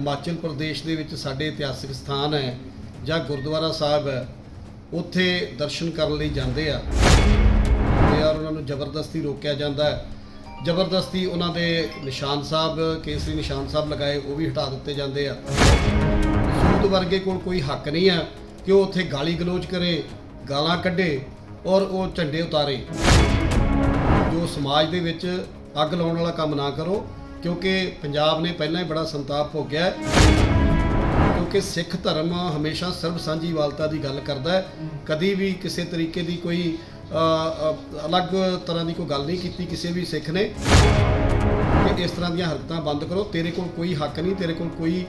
ਹਿਮਾਚਲ ਪ੍ਰਦੇਸ਼ ਦੇ ਵਿੱਚ ਸਾਡੇ ਇਤਿਹਾਸਿਕ ਸਥਾਨ ਹੈ ਜਾਂ ਗੁਰਦੁਆਰਾ ਸਾਹਿਬ ਹੈ, ਉੱਥੇ ਦਰਸ਼ਨ ਕਰਨ ਲਈ ਜਾਂਦੇ ਆ। ਤੇ ਔਰ ਉਹਨਾਂ ਨੂੰ ਜ਼ਬਰਦਸਤੀ ਰੋਕਿਆ ਜਾਂਦਾ ਹੈ। ਜ਼ਬਰਦਸਤੀ ਉਹਨਾਂ ਦੇ ਨਿਸ਼ਾਨ ਸਾਹਿਬ, ਕੇਸਰੀ ਨਿਸ਼ਾਨ ਸਾਹਿਬ ਲਗਾਏ, ਉਹ ਵੀ ਹਟਾ ਦਿੱਤੇ ਜਾਂਦੇ ਆ। ਸੂਦ ਵਰਗੇ ਕੋਲ ਕੋਈ ਹੱਕ ਨਹੀਂ ਹੈ ਕਿ ਉਹ ਉੱਥੇ ਗਾਲੀ ਗਲੋਚ ਕਰੇ, ਗਾਲਾਂ ਕੱਢੇ ਔਰ ਉਹ ਝੰਡੇ ਉਤਾਰੇ। ਜੋ ਸਮਾਜ ਦੇ ਵਿੱਚ ਅੱਗ ਲਾਉਣ ਵਾਲਾ ਕੰਮ ਨਾ ਕਰੋ ਕਿਉਂਕਿ ਪੰਜਾਬ ਨੇ ਪਹਿਲਾਂ ਹੀ ਬੜਾ ਸੰਤਾਪ ਭੋਗਿਆ ਹੈ। ਕਿਉਂਕਿ ਸਿੱਖ ਧਰਮ ਹਮੇਸ਼ਾ ਸਰਬ ਸਾਂਝੀਵਾਲਤਾ ਦੀ ਗੱਲ ਕਰਦਾ ਹੈ। ਕਦੀ ਵੀ ਕਿਸੇ ਤਰੀਕੇ ਦੀ ਕੋਈ ਅਲੱਗ ਤਰ੍ਹਾਂ ਦੀ ਕੋਈ ਗੱਲ ਨਹੀਂ ਕੀਤੀ ਕਿਸੇ ਵੀ ਸਿੱਖ ਨੇ। ਕਿ ਇਸ ਤਰ੍ਹਾਂ ਦੀਆਂ ਹਰਕਤਾਂ ਬੰਦ ਕਰੋ। ਤੇਰੇ ਕੋਲ ਕੋਈ ਹੱਕ ਨਹੀਂ, ਤੇਰੇ ਕੋਲ ਕੋਈ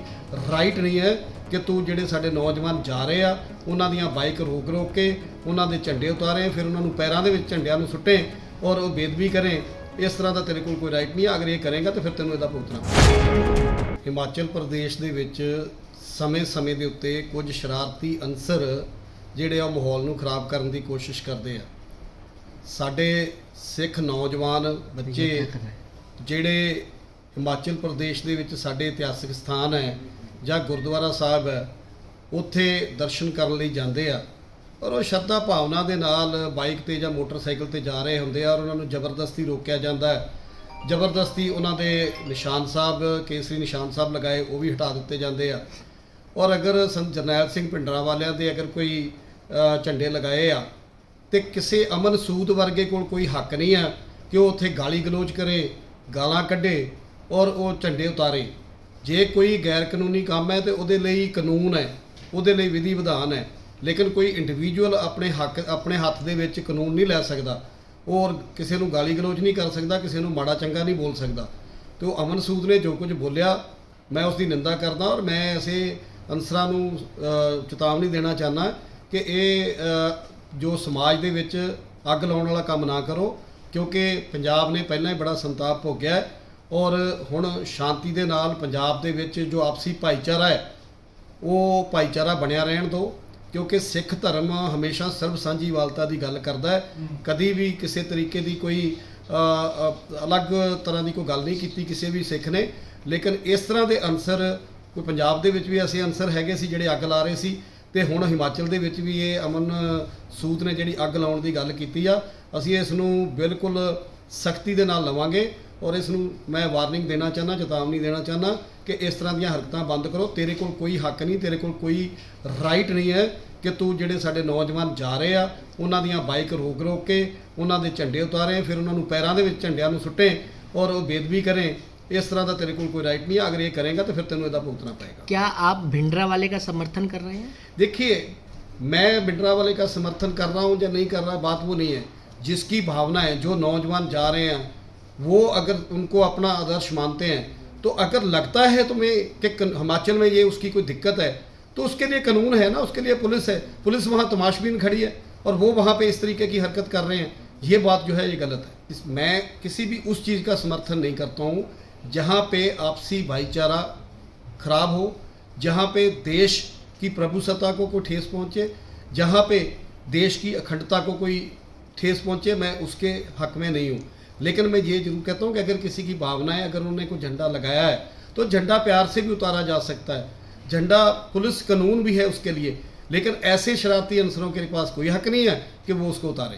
ਰਾਈਟ ਨਹੀਂ ਹੈ ਕਿ ਤੂੰ ਜਿਹੜੇ ਸਾਡੇ ਨੌਜਵਾਨ ਜਾ ਰਹੇ ਆ, ਉਹਨਾਂ ਦੀਆਂ ਬਾਈਕ ਰੋਕ ਰੋਕ ਕੇ, ਉਹਨਾਂ ਦੇ ਝੰਡੇ ਉਤਾਰੇ, ਫਿਰ ਉਹਨਾਂ ਨੂੰ ਪੈਰਾਂ ਦੇ ਵਿੱਚ ਝੰਡਿਆਂ ਨੂੰ ਸੁੱਟੇ ਔਰ ਉਹ ਬੇਦਬੀ ਕਰੇ। ਇਸ ਤਰ੍ਹਾਂ ਦਾ ਤੇਰੇ ਕੋਲ ਕੋਈ ਰਾਈਟ ਨਹੀਂ ਹੈ ਅਗਰ ਇਹ ਕਰੇਗਾ ਤਾਂ ਫਿਰ ਤੈਨੂੰ ਇਹਦਾ ਭੁਗਤਣਾ ਹਿਮਾਚਲ ਪ੍ਰਦੇਸ਼ ਦੇ ਵਿੱਚ ਸਮੇਂ-ਸਮੇਂ ਦੇ ਉੱਤੇ ਕੁਝ ਸ਼ਰਾਰਤੀ ਅੰਸਰ ਜਿਹੜੇ ਆ ਮਾਹੌਲ ਨੂੰ ਖਰਾਬ ਕਰਨ ਦੀ ਕੋਸ਼ਿਸ਼ ਕਰਦੇ ਆ। ਸਾਡੇ ਸਿੱਖ ਨੌਜਵਾਨ ਬੱਚੇ ਜਿਹੜੇ ਹਿਮਾਚਲ ਪ੍ਰਦੇਸ਼ ਦੇ ਵਿੱਚ ਸਾਡੇ ਇਤਿਹਾਸਿਕ ਸਥਾਨ ਹੈ ਜਾਂ ਗੁਰਦੁਆਰਾ ਸਾਹਿਬ ਹੈ ਉੱਥੇ ਦਰਸ਼ਨ ਕਰਨ ਲਈ ਜਾਂਦੇ ਆ। ਔਰ ਉਹ ਸ਼ਰਧਾ ਭਾਵਨਾ ਦੇ ਨਾਲ ਬਾਈਕ ਤੇ ਜਾਂ ਮੋਟਰਸਾਈਕਲ ਤੇ ਜਾ ਰਹੇ ਹੁੰਦੇ ਆ ਔਰ ਉਹਨਾਂ ਨੂੰ ਜ਼ਬਰਦਸਤੀ ਰੋਕਿਆ ਜਾਂਦਾ ਹੈ। ਜ਼ਬਰਦਸਤੀ ਉਹਨਾਂ ਦੇ ਨਿਸ਼ਾਨ ਸਾਹਿਬ, ਕੇਸਰੀ ਨਿਸ਼ਾਨ ਸਾਹਿਬ ਲਗਾਏ, ਉਹ ਵੀ ਹਟਾ ਦਿੱਤੇ ਜਾਂਦੇ ਆ। ਔਰ ਅਗਰ ਸੰਤ ਜਰਨੈਲ ਸਿੰਘ ਭਿੰਡਰਾਂ ਵਾਲਿਆਂ ਦੇ ਅਗਰ ਕੋਈ ਝੰਡੇ ਲਗਾਏ ਆ, ਤੇ ਕਿਸੇ ਅਮਨ ਸੂਦ ਵਰਗੇ ਕੋਲ ਕੋਈ ਹੱਕ ਨਹੀਂ ਆ ਕਿ ਉਹ ਉੱਥੇ ਗਾਲੀ ਗਲੋਚ ਕਰੇ, ਗਾਲਾਂ ਕੱਢੇ ਔਰ ਉਹ ਝੰਡੇ ਉਤਾਰੇ। ਜੇ ਕੋਈ ਗੈਰ ਕਾਨੂੰਨੀ ਕੰਮ ਹੈ ਤੇ ਉਹਦੇ ਲਈ ਕਾਨੂੰਨ ਹੈ, ਉਹਦੇ ਲਈ ਵਿਧੀ ਵਿਧਾਨ ਹੈ। ਲੇਕਿਨ ਕੋਈ ਇੰਡੀਵਿਜੂਅਲ ਆਪਣੇ ਹੱਕ, ਆਪਣੇ ਹੱਥ ਦੇ ਵਿੱਚ ਕਾਨੂੰਨ ਨਹੀਂ ਲੈ ਸਕਦਾ। ਔਰ ਕਿਸੇ ਨੂੰ ਗਾਲੀ ਗਲੋਚ ਨਹੀਂ ਕਰ ਸਕਦਾ, ਕਿਸੇ ਨੂੰ ਮਾੜਾ ਚੰਗਾ ਨਹੀਂ ਬੋਲ ਸਕਦਾ। ਤੇ ਉਹ ਅਮਨ ਸੂਦ ਨੇ ਜੋ ਕੁਝ ਬੋਲਿਆ, ਮੈਂ ਉਸ ਦੀ ਨਿੰਦਾ ਕਰਦਾ ਔਰ ਮੈਂ ਐਸੇ ਅਨਸਰਾਂ ਨੂੰ ਚੇਤਾਵਨੀ ਦੇਣਾ ਚਾਹੁੰਦਾ ਕਿ ਇਹ ਜੋ ਸਮਾਜ ਦੇ ਵਿੱਚ ਅੱਗ ਲਾਉਣ ਵਾਲਾ ਕੰਮ ਨਾ ਕਰੋ, ਕਿਉਂਕਿ ਪੰਜਾਬ ਨੇ ਪਹਿਲਾਂ ਹੀ ਬੜਾ ਸੰਤਾਪ ਭੋਗਿਆ ਔਰ ਹੁਣ ਸ਼ਾਂਤੀ ਦੇ ਨਾਲ ਪੰਜਾਬ ਦੇ ਵਿੱਚ ਜੋ ਆਪਸੀ ਭਾਈਚਾਰਾ ਹੈ, ਉਹ ਭਾਈਚਾਰਾ ਬਣਿਆ ਰਹਿਣ ਦਿਓ। ਕਿਉਂਕਿ ਸਿੱਖ ਧਰਮ ਹਮੇਸ਼ਾ ਸਰਬ ਸਾਂਝੀਵਾਲਤਾ ਦੀ ਗੱਲ ਕਰਦਾ ਹੈ। ਕਦੀ ਵੀ ਕਿਸੇ ਤਰੀਕੇ ਦੀ ਕੋਈ ਅਲੱਗ ਤਰ੍ਹਾਂ ਦੀ ਕੋਈ ਗੱਲ ਨਹੀਂ ਕੀਤੀ ਕਿਸੇ ਵੀ ਸਿੱਖ ਨੇ। ਲੇਕਿਨ ਇਸ ਤਰ੍ਹਾਂ ਦੇ ਅਨਸਰ ਕੋਈ ਪੰਜਾਬ ਦੇ ਵਿੱਚ ਵੀ ਐਸੇ ਅਨਸਰ ਹੈਗੇ ਸੀ ਜਿਹੜੇ ਅੱਗ ਲਾ ਰਹੇ ਸੀ ਤੇ ਹੁਣ ਹਿਮਾਚਲ ਦੇ ਵਿੱਚ ਵੀ ਇਹ ਅਮਨ ਸੂਦ ਨੇ ਜਿਹੜੀ ਅੱਗ ਲਾਉਣ ਦੀ ਗੱਲ ਕੀਤੀ ਆ। ਅਸੀਂ ਇਸ ਨੂੰ ਬਿਲਕੁਲ ਸਖਤੀ ਦੇ ਨਾਲ ਲਵਾਂਗੇ ਔਰ ਇਸ ਨੂੰ ਮੈਂ ਵਾਰਨਿੰਗ ਦੇਣਾ ਚਾਹੁੰਦਾ ਚੇਤਾਵਨੀ ਦੇਣਾ ਚਾਹੁੰਦਾ ਕਿ ਇਸ ਤਰ੍ਹਾਂ ਦੀਆਂ ਹਰਕਤਾਂ ਬੰਦ ਕਰੋ ਤੇਰੇ ਕੋਲ ਕੋਈ ਹੱਕ ਨਹੀਂ ਤੇਰੇ ਕੋਲ ਕੋਈ ਰਾਈਟ ਨਹੀਂ ਹੈ ਕਿ ਤੂੰ ਜਿਹੜੇ ਸਾਡੇ ਨੌਜਵਾਨ ਜਾ ਰਹੇ ਆ ਉਹਨਾਂ ਦੀਆਂ ਬਾਈਕ ਰੋਕ ਰੋਕ ਕੇ ਉਹਨਾਂ ਦੇ ਝੰਡੇ ਉਤਾਰੇ ਫਿਰ ਉਹਨਾਂ ਨੂੰ ਪੈਰਾਂ ਦੇ ਵਿੱਚ ਝੰਡਿਆਂ ਨੂੰ ਸੁੱਟੇ ਔਰ ਉਹ ਬੇਦਬੀ ਕਰੇ ਇਸ ਤਰ੍ਹਾਂ ਦਾ ਤੇਰੇ ਕੋਲ ਕੋਈ ਰਾਈਟ ਨਹੀਂ ਹੈ ਅਗਰ ਇਹ ਕਰੇਗਾ ਤਾਂ ਫਿਰ ਤੈਨੂੰ ਇਹਦਾ ਭੁਗਤਣਾ ਪਏਗਾ क्या आप भिंडरा वाले का समर्थन कर रहे हैं देखिए मैं बिड्रा वाले का समर्थन कर रहा हूँ या नहीं कर रहा बात वो नहीं है जिसकी भावना है जो नौजवान जा रहे हैं वो अगर उनको अपना आदर्श मानते हैं तो अगर लगता है तुम्हें कि हिमाचल में ये उसकी कोई दिक्कत है तो उसके लिए कानून है ना, उसके लिए पुलिस है। पुलिस वहाँ तमाशबीन खड़ी है और वो वहाँ पे इस तरीके की हरकत कर रहे हैं। ये बात जो है, ये गलत है। इस, मैं किसी भी उस चीज़ का समर्थन नहीं करता हूँ जहाँ पे आपसी भाईचारा खराब हो, जहाँ पे देश की प्रभुसत्ता को कोई ठेस पहुँचे, जहाँ पे देश की अखंडता को कोई ठेस पहुँचे, मैं उसके हक में नहीं हूँ। लेकिन मैं ये ज़रूर कहता हूँ कि अगर किसी की भावना है, अगर उन्होंने कोई झंडा लगाया है तो झंडा प्यार से भी उतारा जा सकता है। झंडा पुलिस कानून भी है उसके लिए, लेकिन ऐसे शरारती अंसरों के पास कोई हक नहीं है कि वो उसको उतारें।